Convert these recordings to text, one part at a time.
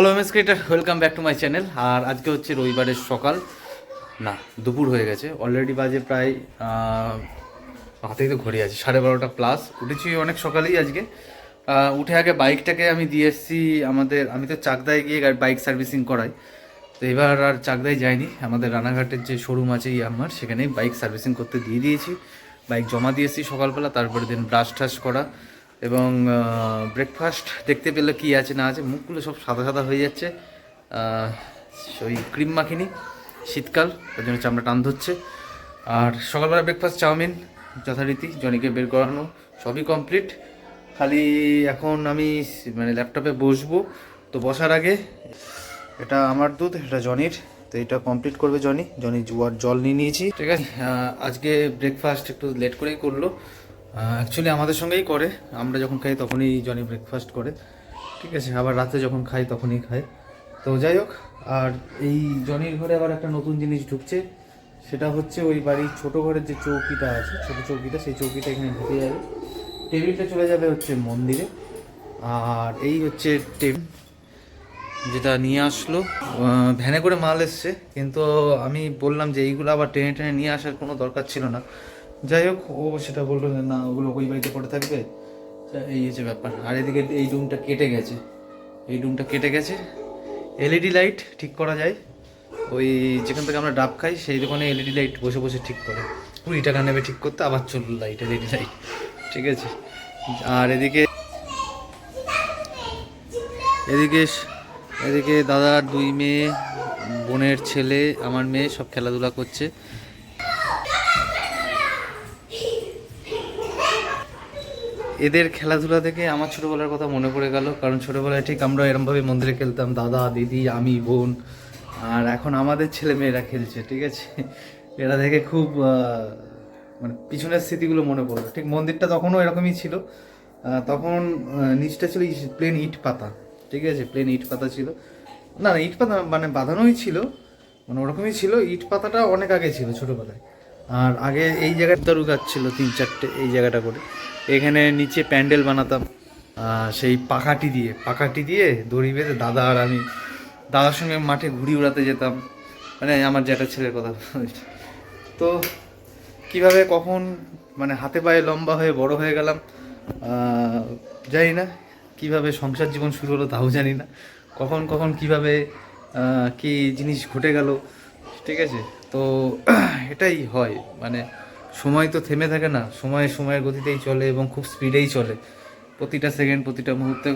Hello MS creator welcome back to my channel আর আজকে হচ্ছে রবিবারের সকাল। না, দুপুর হয়ে গেছে। অলরেডি বাজে প্রায় হাতেই তো ঘড়ি আছে, সাড়ে বারোটা প্লাস উঠেছি অনেক সকালেই আজকে। উঠে আগে বাইকটাকে আমি দিয়ে এসেছি আমাদের, আমি তো চাকদায় গিয়ে বাইক সার্ভিসিং করাই। তো এবার আর চাকদায় যাইনি। আমাদের রানাঘাটের যে শোরুম আছে আমার, সেখানেই বাইক সার্ভিসিং করতে দিয়ে দিয়েছি। বাইক জমা দিয়েছি সকালবেলা, তারপরে দিন ব্রাশ টাশ করা। এবং ব্রেকফাস্ট দেখতে পেলে কি আছে না আছে, মুখগুলো সব সাদা সাদা হয়ে যাচ্ছে। ওই ক্রিম মাখিনি, শীতকাল ওই জন্য চামড়া টান ধরছে। আর সকালবেলা ব্রেকফাস্ট চাউমিন, যথারীতি জনিকে বের করানো, সবই কমপ্লিট খালি এখন আমি মানে ল্যাপটপে বসবো, তো বসার আগে এটা আমার দুধ, এটা জনির, তো এটা কমপ্লিট করবে জনি। জনি জুয়ার জল নিয়ে নিয়েছি। ঠিক আছে আজকে ব্রেকফাস্ট একটু লেট করেই করল। অ্যাকচুয়ালি আমাদের সঙ্গেই করে। আমরা যখন খাই তখনই জনি ব্রেকফাস্ট করে। ঠিক আছে, আবার রাতে যখন খাই তখনই খায়। তো যাই হোক, আর এই জনির ঘরে আবার একটা নতুন জিনিস ঢুকছে। সেটা হচ্ছে ওই বাড়ির ছোট ঘরের যে চৌকিটা আছে, ছোট চৌকিটা, সেই চৌকিটা এখানে ঢুকে যাবে। টেবিলটা চলে যাবে হচ্ছে মন্দিরে। আর এই হচ্ছে টেবিল যেটা নিয়ে আসলো। ভ্যানে করে মাল এসছে। কিন্তু আমি বললাম যে এইগুলো আবার টেনে টেনে নিয়ে আসার কোনো দরকার ছিল না। যাই হোক, ও সেটা বলল না, ওগুলো ওই বাড়িতে পড়ে থাকবে। এই হচ্ছে ব্যাপার। আর এদিকে এই রুমটা কেটে গেছে। এই রুমটা কেটে গেছে। এলইডি লাইট ঠিক করা যায়। ওই যেখান থেকে আমরা ডাব খাই, সেই দোকানে এলইডি লাইট বসে বসে ঠিক করে। কুড়ি টাকা নেবে ঠিক করতে, আবার চলল লাইট, এলইডি লাইট। ঠিক আছে? আর এদিকে এদিকে এদিকে দাদার দুই মেয়ে, বোনের ছেলে, আমার মেয়ে সব খেলাধুলা করছে। এদের খেলাধুলা থেকে আমার ছোটবেলার কথা মনে পড়ে গেল, কারণ ছোটবেলায় ঠিক আমরা এরমভাবে মন্দিরে খেলতাম, দাদা, দিদি, আমি, বোন, আর এখন আমাদের ছেলে মেয়েরা খেলছে, ঠিক আছে? এরা দেখে খুব মানে পিছনের স্মৃতিগুলো মনে পড়ল। ঠিক মন্দিরটা তখনও এরকমই ছিল তখন নিচটা ছিল প্লেন ইট পাতা, ঠিক আছে? প্লেন ইট পাতা ছিল। না না, ইট পাতা মানে বাঁধানোই ছিল মানে ওরকমই ছিল, ইট পাতাটা অনেক আগে ছিল ছোটোবেলায়। আর আগে এই জায়গায় দারু গাছ ছিল, তিন চারটে এই জায়গাটা করে। এখানে নিচে প্যান্ডেল বানাতাম সেই পাকাটি দিয়ে। পাকাটি দিয়ে দড়ি বেঁধে দাদা আর আমি দাদার সঙ্গে মাঠে ঘুড়ি উড়াতে যেতাম। মানে আমার জ্যাঠার ছেলের কথা। তো কীভাবে, কখন মানে হাতে পায়ে লম্বা হয়ে বড় হয়ে গেলাম জানি না। কীভাবে সংসার জীবন শুরু হলো তাও জানি না। কখন কখন কীভাবে কি জিনিস ঘটে গেল, ঠিক আছে? তো এটাই হয়। মানে সময় তো থেমে থাকে না। সময় সময়ের গতিতেই চলে এবং খুব স্পিডেই চলে। প্রতিটা সেকেন্ড, প্রতিটা মুহূর্তে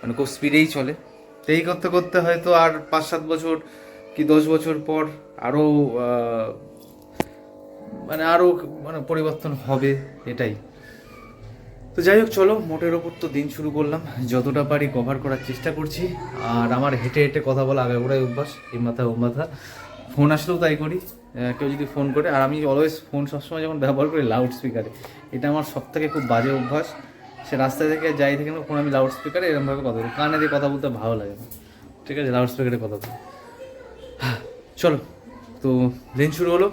মানে খুব স্পিডেই চলে। এই করতে করতে হয়তো আর পাঁচ সাত বছর কি দশ বছর পর আরও মানে আরও মানে পরিবর্তন হবে এটাই। তো যাই হোক, চলো, মোটের ওপর তো দিন শুরু করলাম। যতটা পারি কভার করার চেষ্টা করছি। আর আমার হেঁটে হেঁটে কথা বলা আগাগোড়াই অভ্যাস। এই মাথা ও মাথা। ফোন আসলেও তাই করি। কেউ যদি ফোন করে, আর আমি অলওয়েজ ফোন সবসময় যখন ব্যবহার করি লাউড স্পিকারে এটা আমার সব থেকে খুব বাজে অভ্যাস। সে রাস্তা থেকে যাই থেকে না ফোন আমি লাউড স্পিকারে এরকমভাবে কথা বলি। কানে দিয়ে কথা বলতে ভালো লাগে না। ঠিক আছে লাউড স্পিকারে কথা বলি। চলো, তো দিন শুরু হলো।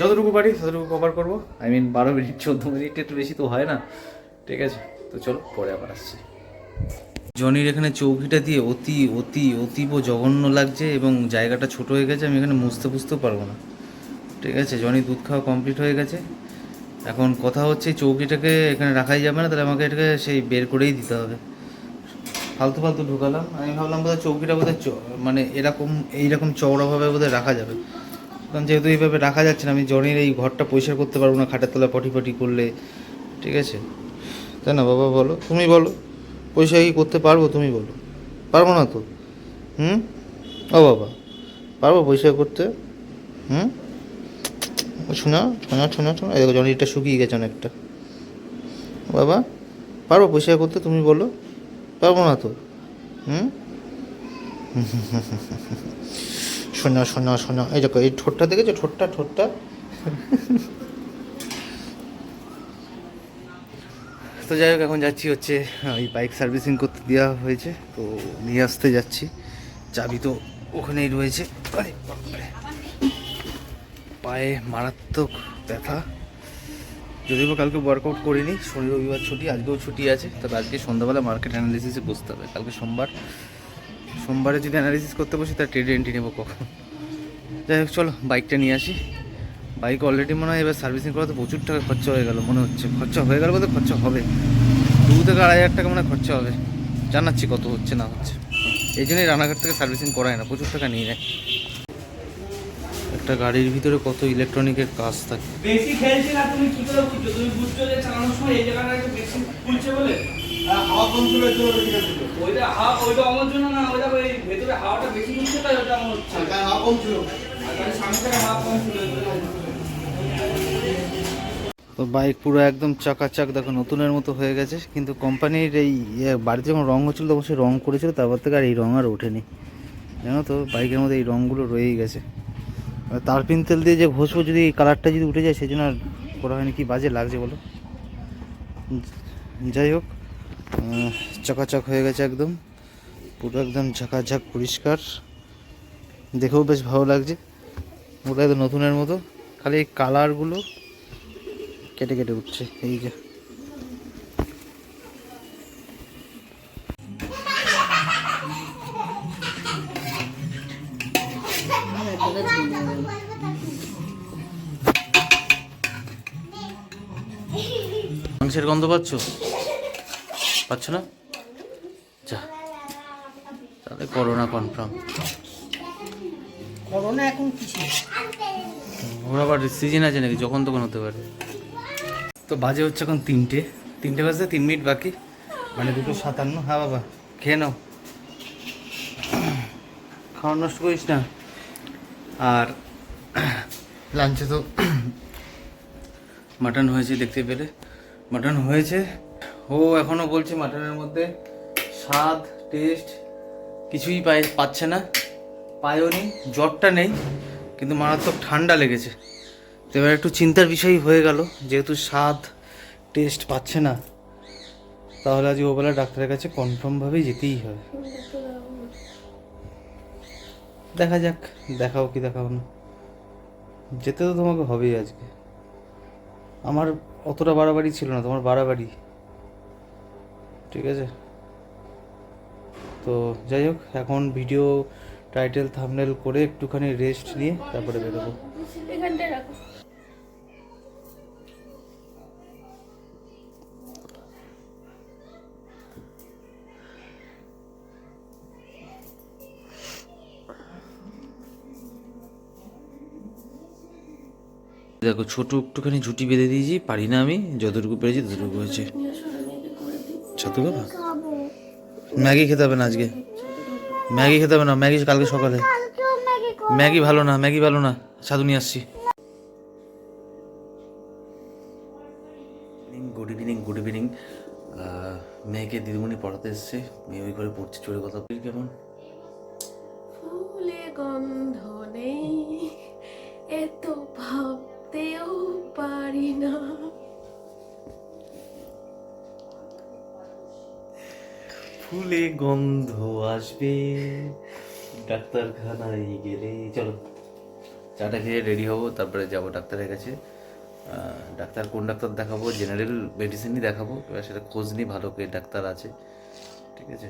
যতটুকু পারি ততটুকু কভার করব। আই মিন বারো মিনিট, চোদ্দ মিনিট, একটু বেশি তো হয় না। ঠিক আছে, তো চলো, পরে আবার আসছি। জনির এখানে চৌকিটা দিয়ে অতি অতি, অতীব জঘন্য লাগছে এবং জায়গাটা ছোট হয়ে গেছে, আমি এখানে মুছতে বুঝতেও পারব না। ঠিক আছে জনি দুধ খাওয়া কমপ্লিট হয়ে গেছে। এখন কথা হচ্ছে চৌকিটাকে এখানে রাখাই যাবে না, তাহলে আমাকে এটাকে সেই বের করেই দিতে হবে। ফালতু ফালতু ঢুকালাম, আমি ভাবলাম বোধহয় চৌকিটা বোধহয় মানে এরকম, এইরকম চওড়াভাবে বোধহয় রাখা যাবে। কারণ যেহেতু এইভাবে রাখা যাচ্ছে না, আমি জনির এই ঘরটা পরিষ্কার করতে পারব না, খাটের তলায় পটি পটি করলে, ঠিক আছে? তাই না বাবা, বলো, তুমি বলো পয়সা কি করতে পারব তুমি বলো। পারব না তো? হুম? ও বাবা, পারব পয়সা করতে? হুম? শোনা শোনা শোনা এই দেখো জনিটা শুকিয়ে গেছে অনেকটা। বাবা, পারব পয়সা করতে? তুমি বলো। পারব না তো। হুম? শোনা শোনা শোনা। এই দেখো, এই ঠোঁটটা দেখেছ? ঠোঁটটা ঠোঁটটা। তো যাই হোক, এখন যাচ্ছি হচ্ছে ওই বাইক সার্ভিসিং করতে দেওয়া হয়েছে। তো নিয়ে আসতে যাচ্ছি। চাবি তো ওখানেই রয়েছে। আরে। পায়ে মারাত্মক ব্যথা। যদিও বা কালকে ওয়ার্কআউট করিনি, শনি রবিবার ছুটি, আজকেও ছুটি আছে, তবে আজকে সন্ধ্যাবেলা মার্কেট অ্যানালিসিসে বসতে হবে। কালকে সোমবার, সোমবারে যদি অ্যানালিসিস করতে বসি তার ট্রেড এন্ট্রি নেব কখন? যাই হোক, চলো বাইকটা নিয়ে আসি। বাইক অলরেডি মনে হয় এবার সার্ভিসিং করাতে প্রচুর টাকা খরচা হয়ে গেল, মনে হচ্ছে। খরচা হয়ে গেল বলতে খরচা হবে। দু থেকে আড়াই হাজার টাকা মনে খরচা হবে। জানাচ্ছি কত হচ্ছে, না হচ্ছে। এই জন্যই রানাঘাট থেকে সার্ভিসিং করায় না, প্রচুর টাকা নিয়ে নেয়। একটা গাড়ির ভিতরে কত ইলেকট্রনিকের কাজ থাকে। বেশি খেলছে না তুমি কি করে বুঝছ? তুমি বুঝছ যে চালানোর সময় এই জায়গাটা একটু বেশি খুলছে বলে? হাওয়া কম ছিল এর জন্য ওইটা হাওয়া ওইটা আমার জন্য না ওইটা ওই ভেতরে হাওয়াটা বেশি খুলছে তাই ওটা আমার হচ্ছে। গায়ে হাওয়া কম ছিল। সামনে থেকে হাওয়া কম ছিল তো বাইক পুরো একদম চাকাচাক দেখো নতুনের মতো হয়ে গেছে কিন্তু কোম্পানির এই ইয়ে বাড়িতে যখন রঙ হচ্ছিল তখন সে রঙ করেছিল তারপর থেকে আর এই রঙ আর ওঠেনি। জানো তো বাইকের মধ্যে এই রঙগুলো রয়েই গেছে। তারপিন তেল দিয়ে যে ঘষবো যদি কালারটা যদি উঠে যায় সেই জন্য আর করা হয়নি। কি বাজে লাগছে বলো? যাই হোক চকাচক হয়ে গেছে একদম। পুরো একদম ঝাঁকাঝাক পরিষ্কার। দেখেও বেশ ভালো লাগছে। ওটা একদম নতুনের মতো। খালি কালারগুলো কেটে কেটে উঠছে, এই যে। মাংসের গন্ধ পাচ্ছ? পাচ্ছ না? যা। তাহলে করোনা কনফার্ম করোনা এখন কিছু ওর আবার সিজন আছে নাকি? যখন তখন হতে পারে। তো বাজে হচ্ছে এখন তিনটে। তিনটে বাজতে তিন মিনিট বাকি। মানে দুটো সাতান্ন। হ্যাঁ বাবা খেয়ে নাও। খাওয়া নষ্ট করিস না। আর লাঞ্চে তো মাটন হয়েছে দেখতে পেলে? মাটন হয়েছে? ও এখনও বলছে মাটনের মধ্যে স্বাদ টেস্ট কিছুই পাই পাচ্ছে না। পায়ও নি জ্বরটা নেই কিন্তু মারাত্মক ঠান্ডা লেগেছে। তো এবার একটু চিন্তার বিষয় হয়ে গেল যেহেতু স্বাদ টেস্ট পাচ্ছে না তাহলে আজ ওবেলা ডাক্তারের কাছে কনফার্মভাবেই যেতেই হবে। দেখা যাক, দেখাও কি দেখাও না। যেতে তো তোমাকে হবেই আজকে। আমার অতটা বাড়াবাড়ি ছিল না, তোমার বাড়াবাড়ি। ঠিক আছে? তো যাই হোক, এখন ভিডিও টাইটেল থামনেল করে একটুখানি রেস্ট নিয়ে তারপরে বেরোবো। এখানটায় রাখো। দেখো ছোট একটুখানি ঝুটি বেঁধে দিয়েছি পারি না আমি যতটুকু পেরেছি ততটুকু হয়েছে। ছাতু বাবা ম্যাগি খেতে হবে না আজকে। ম্যাগি খেতে হবে না ম্যাগি কালকে সকালে। ম্যাগি ভালো না ম্যাগি ভালো না ছাতু নিয়ে আসছি। গুড ইভিনিং গুড ইভিনিং মেয়েকে দিদিমণি পড়াতে এসছে মেয়ে ওই করে পড়ছে চোরে কথা বলি কেমন? ফুলে গন্ধ নেই এত ভাবতেও পারি না। ফুলে গন্ধ আসবে, ডাক্তারখানায় গেলে। চলো, চাটা খেয়ে রেডি হব, তারপরে যাব ডাক্তারের কাছে। ডাক্তার কোন ডাক্তার দেখাবো? জেনারেল মেডিসিনই দেখাবো। এবার সেটা খোঁজ নিই, ভালো কে ডাক্তার আছে। ঠিক আছে?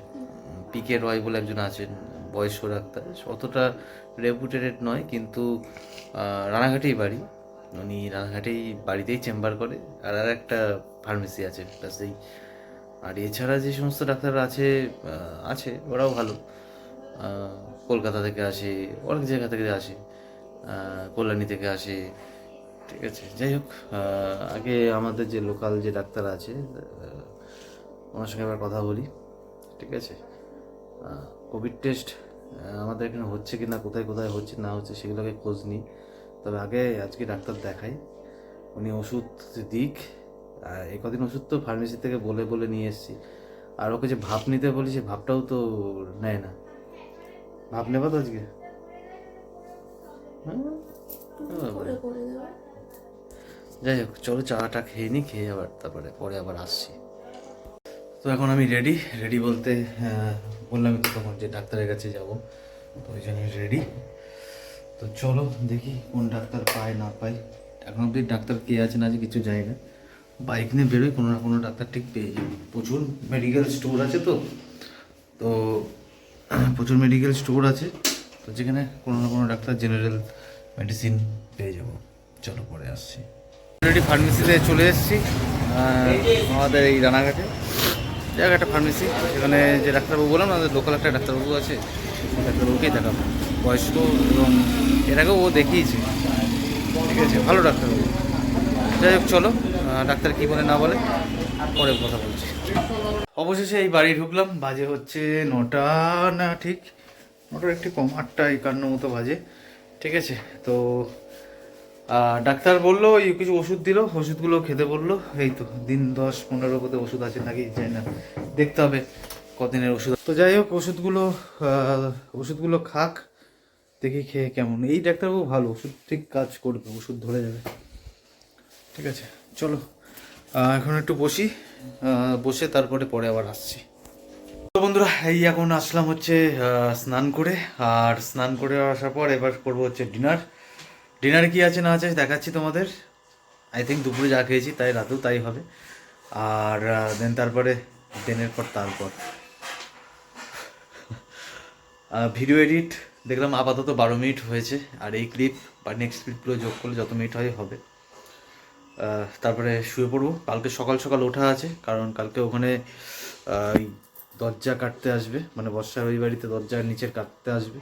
পি কে রয় বলে একজন আছেন, বয়স্ক ডাক্তার। অতটা রেপুটেটেড নয়, কিন্তু রানাঘাটেই বাড়ি। উনি রানাঘাটেই বাড়িতেই চেম্বার করে, আর আর একটা ফার্মেসি আছে এই। আর এছাড়া যে সমস্ত ডাক্তাররা আছে আছে, ওরাও ভালো। কলকাতা থেকে আসে, অনেক জায়গা থেকে আসে কল্যাণী থেকে আসে, ঠিক আছে, যাই হোক আগে আমাদের যে লোকাল যে ডাক্তার আছে ওনার সঙ্গে এবার কথা বলি, ঠিক আছে? কোভিড টেস্ট আমাদের এখানে হচ্ছে কি না কোথায় কোথায় হচ্ছে না হচ্ছে, সেগুলোকে খোঁজ নিই। তবে আগে আজকে ডাক্তার দেখাই। উনি ওষুধ দিক। আর এ কদিন ওষুধ তো ফার্মেসি থেকে বলে বলে নিয়ে এসেছি। আর ওকে যে ভাপ নিতে বলি সে ভাবটাও তো নেয় না। ভাব নেবা তো আজকে? হ্যাঁ? যাই হোক চলো চাটা খেয়ে নিই খেয়ে আবার তারপরে পরে আবার আসছি। তো এখন আমি রেডি রেডি বলতে বললাম তো তখন যে ডাক্তারের কাছে যাব। তো ওই জন্য রেডি তো চলো দেখি কোন ডাক্তার পায়, না পাই এখন অব্দি ডাক্তার কে আছে না আছে কিছু না। বাইক নিয়ে বেরোই, কোনো না কোনো ডাক্তার ঠিক পেয়ে যাব। প্রচুর মেডিকেল স্টোর আছে তো। তো প্রচুর মেডিকেল স্টোর আছে। তো যেখানে কোনো না কোনো ডাক্তার জেনারেল মেডিসিন পেয়ে যাব। চলো পরে আসছি। অলরেডি ফার্মেসিতে চলে এসেছি। আমাদের এই রানাঘাটে। জায়গা একটা ফার্মেসি এখানে যে ডাক্তারবাবু বললাম না লোকাল একটা ডাক্তারবাবু আছে। ডাক্তারবাবুকেই দেখাবো। বয়স্ক এবং আগেও ও দেখিয়েছে। ঠিক আছে, ভালো ডাক্তারবাবু যাই হোক, চলো ডাক্তার কী বলে না বলে, পরে কথা বলছি। অবশেষে এই বাড়ি ঢুকলাম, বাজে হচ্ছে নটা না ঠিক, নটার একটু কম, আটটা একান্ন মতো বাজে। ঠিক আছে, তো ডাক্তার বলল ওই কিছু ওষুধ দিল, ওষুধগুলো খেতে বলল। এই তো, দিন দশ পনেরো মতো ওষুধ আছে নাকি জানি না, দেখতে হবে কদিনের ওষুধ। তো যাই হোক, ওষুধগুলো ওষুধগুলো খাক দেখি খেয়ে কেমন? এই ডাক্তারবাবু ভালো, ওষুধ ঠিক কাজ করবে, ওষুধ ধরে যাবে। ঠিক আছে, চলো। এখন একটু বসি। বসে তারপরে পরে আবার আসছি। তো বন্ধুরা, এই এখন আসলাম হচ্ছে স্নান করে। আর স্নান করে আসার পর এবার করব হচ্ছে ডিনার। ডিনারে কি আছে না আছে দেখাচ্ছি তোমাদের। আই থিঙ্ক দুপুরে যা খেয়েছি তাই, রাতেও তাই হবে। আর দেন তারপরে দিনের পর তারপর। ভিডিও এডিট দেখলাম আপাতত বারো মিনিট হয়েছে, আর এই ক্লিপ বা নেক্সট ক্লিপগুলো যোগ করলে যত মিনিট হয় হবে। তারপরে শুয়ে পড়ব। কালকে সকাল সকাল ওঠা আছে, কারণ কালকে ওখানে দরজা কাটতে আসবে। মানে বর্ষার ওই বাড়িতে দরজার নিচের কাটতে আসবে।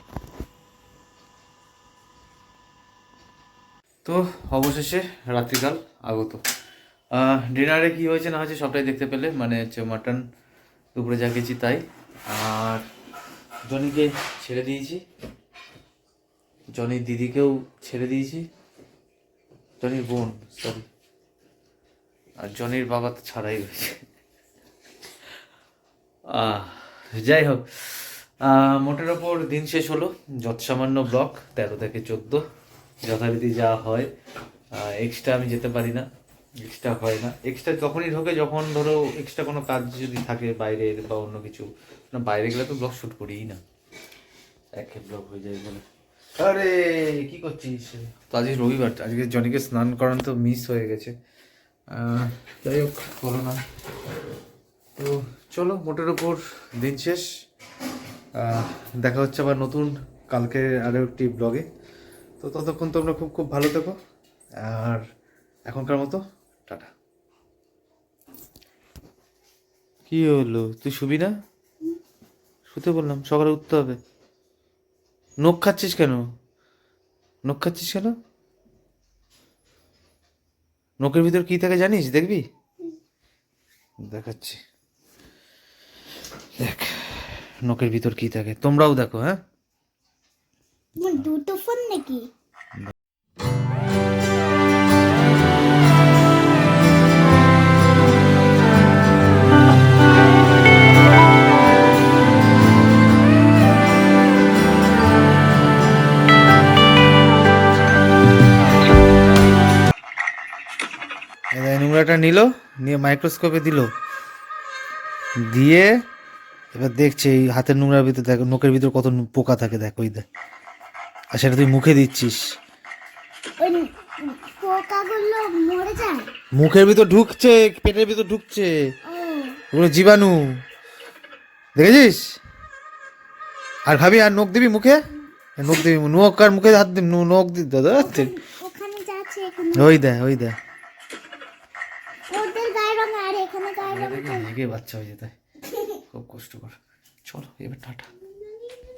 তো অবশেষে রাত্রিকাল, আগত। ডিনারে কি হয়েছে না হয়েছে সবটাই দেখতে পেলে। মানে হচ্ছে মাটন দুপুরে যা খেয়েছি তাই। আর জনিকে ছেড়ে দিয়েছি। জনির দিদিকেও ছেড়ে দিয়েছি। জনির বোন সরি আর জনির বাবা তো ছাড়াই হয়েছে যাই হোক মোটের ওপর দিন শেষ হলো। যত সামান্য ব্লক, তেরো থেকে চোদ্দ। যথারীতি যা হয় এক্সট্রা আমি যেতে পারি না। এক্সট্রা হয় না। এক্সট্রা তখনই ঢোকে, যখন ধরো এক্সট্রা কোনো কাজ যদি থাকে বাইরের বা অন্য কিছু, না, বাইরে গেলে তো ব্লগ শ্যুট করিই না। একে ব্লগ হয়ে যায় বলে আরে, কি করছিস? তো আজকে রবিবার, আজকে জনিকে স্নান করানো তো মিস হয়ে গেছে। যাই হোক বলো না। তো চলো, মোটের ওপর দিন শেষ। দেখা হচ্ছে আবার নতুন কালকে আরও একটি ব্লগে তো ততক্ষণ তোমরা খুব খুব ভালো থেকো। আর এখনকার মতো টাটা কি হলো? তুই শুবি না? শুতে বললাম সকালে উঠতে হবে। নখ খাচ্ছিস কেন? নখ খাচ্ছিস কেন? নখের ভিতর কি থাকে জানিস? দেখবি? দেখাচ্ছি। দেখ নখের ভিতর কি থাকে? তোমরাও দেখো হ্যাঁ? দুটো ফোন নাকি? এবার নিল নিয়ে মাইক্রোস্কোপে দিল। দিয়ে এবার দেখছে এই হাতের নোংরার ভিতরে দেখ নোকের ভিতরে কত পোকা থাকে দেখ ওই দেখ আর সেটা তুই মুখে দিচ্ছিস। মুখের ভিতর ঢুকছে পেটের ভিতর ঢুকছে। ওগুলো জীবাণু। দেখেছিস? আর খাবি আর নখ দিবি মুখে? নখ দিবি নখ আর মুখে হাত দিবি নখ- নখ দি। দাদা ওই দেখ ওই দেখ ওদের গায়ে এখানে দেখে বাচ্চা হয়ে যেতে খুব কষ্টকর। চলো এবার টাটা।